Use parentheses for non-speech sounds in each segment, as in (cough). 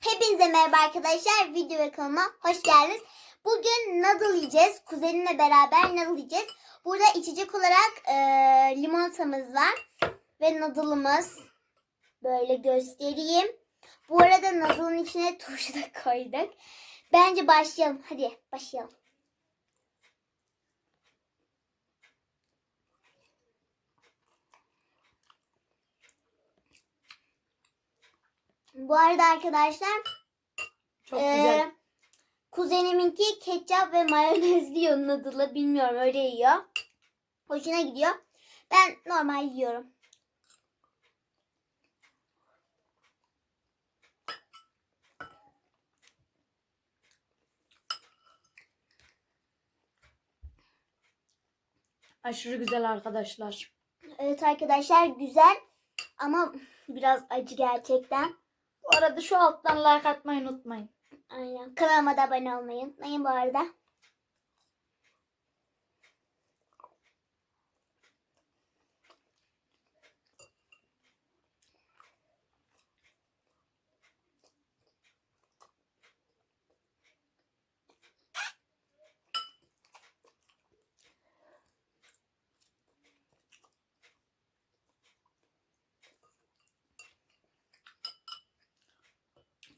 Hepinize merhaba arkadaşlar. Video ve kanalıma hoş geldiniz. Bugün noodle yiyeceğiz. Kuzenimle beraber noodle yiyeceğiz. Burada içecek olarak e, limonatamız var. Ve noodle'ımız. Böyle göstereyim. Bu arada noodle'ın içine turşu da koyduk. Bence başlayalım. Hadi başlayalım. Bu arada arkadaşlar Çok Ee, güzel. Kuzeniminki ketçap ve mayonez diyor noodle'ı. Bilmiyorum öyle yiyor. Hoşuna gidiyor. Ben normal yiyorum. Aşırı güzel arkadaşlar. Evet arkadaşlar güzel ama biraz acı gerçekten. Arada şu alttan like atmayı unutmayın. Aynen. Kanalıma da abone olmayı unutmayın bu arada.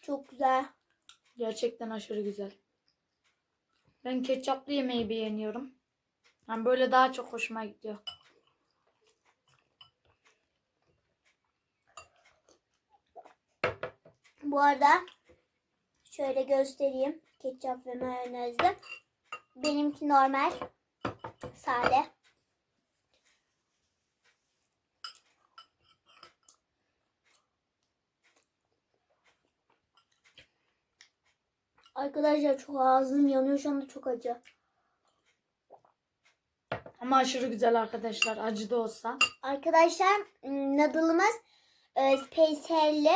Çok güzel. Gerçekten aşırı güzel. Ben ketçaplı yemeği beğeniyorum. Yani böyle daha çok hoşuma gidiyor. Bu arada şöyle göstereyim. Ketçap ve mayonezli. Benimki normal. Sade. Arkadaşlar çok ağzım yanıyor şu anda çok acı. Ama aşırı güzel arkadaşlar. Acı da olsa. Arkadaşlar ım, noodle'ımız e, speyselli.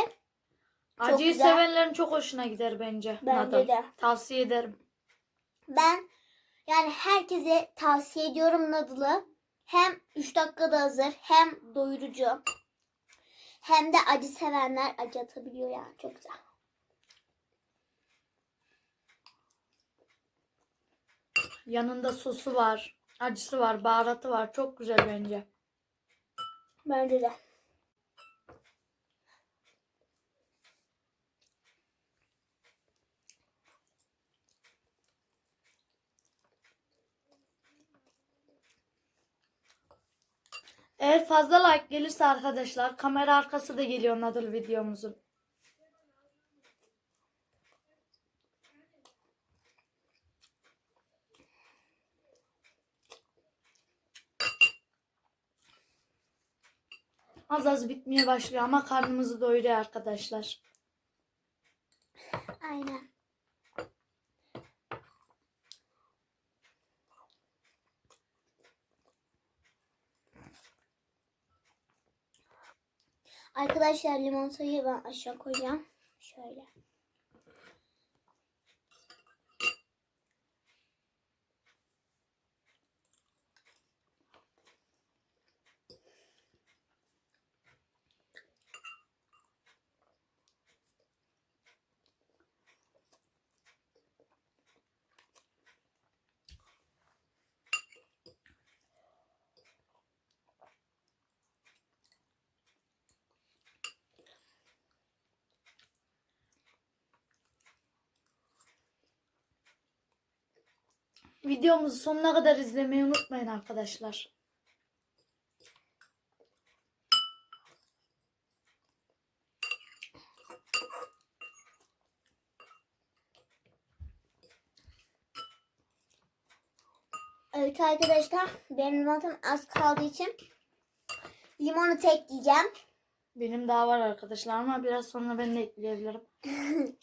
Acıyı güzel. sevenlerin çok hoşuna gider bence. Bence Nadal. de. Tavsiye ederim. Ben yani herkese tavsiye ediyorum noodle'ı. Hem 3 dakikada hazır hem doyurucu. Hem de acı sevenler acı atabiliyor yani çok güzel. Yanında sosu var. Acısı var. Baharatı var. Çok güzel bence. Bence de. Eğer fazla like gelirse arkadaşlar kamera arkası da geliyor Nadal videomuzun. Az az bitmeye başlıyor ama karnımızı doyuruyor arkadaşlar. Aynen. Arkadaşlar limonatayı ben aşağı koyacağım. Şöyle. Videomuzu sonuna kadar izlemeyi unutmayın arkadaşlar. Evet arkadaşlar benim limonatam az kaldığı için limonu tek yiyeceğim. Benim daha var arkadaşlar ama biraz sonra ben de ekleyebilirim. (laughs)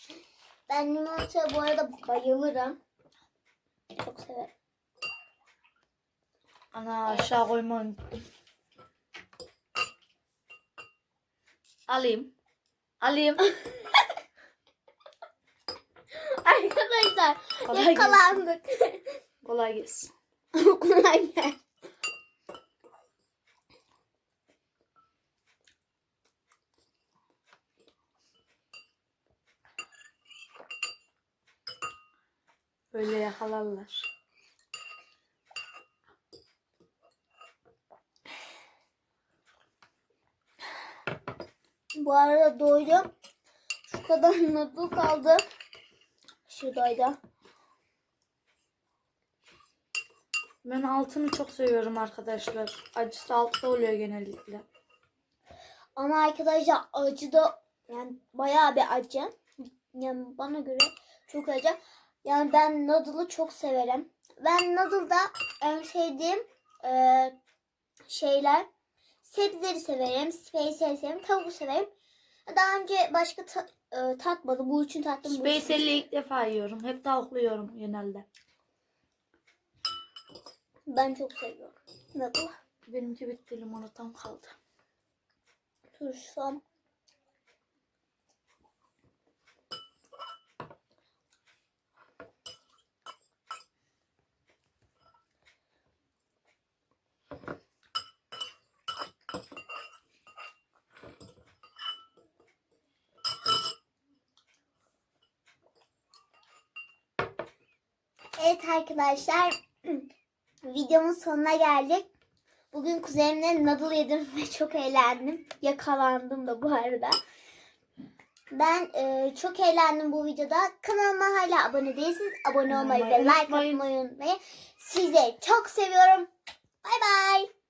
Ben limonataya bu arada bayılırım. Çok severim. Ana aşağı koymayı unuttum. Alayım. Alayım. (laughs) Arkadaşlar Kolay yakalandık. Kolay gelsin. (laughs) Kolay gelsin. Böyle yakalarlar. Bu arada doydum. Şu kadar (laughs) noodle kaldı. Şuradaydı. Ben altını çok seviyorum arkadaşlar. Acısı altta oluyor genellikle. Ama arkadaşlar acı da yani bayağı bir acı. Yani bana göre çok acı. Yani ben noodle'ı çok severim. Ben noodle'da en sevdiğim e, şeyler sebzeleri severim. Space'i severim. Tavuğu severim. Daha önce başka ta, e, tatmadım. Bu üçün tattım. Spacell'i ilk defa yiyorum. Hep tavuklu yiyorum genelde. Ben çok seviyorum. Noodle. Benimki bitti limonatam kaldı. Turşam. Evet arkadaşlar (clears throat) videomun sonuna geldik. Bugün kuzenimle noodle yedim ve çok eğlendim. Yakalandım da bu arada. Ben e, çok eğlendim bu videoda. Kanalıma hala abone değilsiniz. Abone olmayı ve like atmayı unutmayın. Sizi çok seviyorum. Bay bay.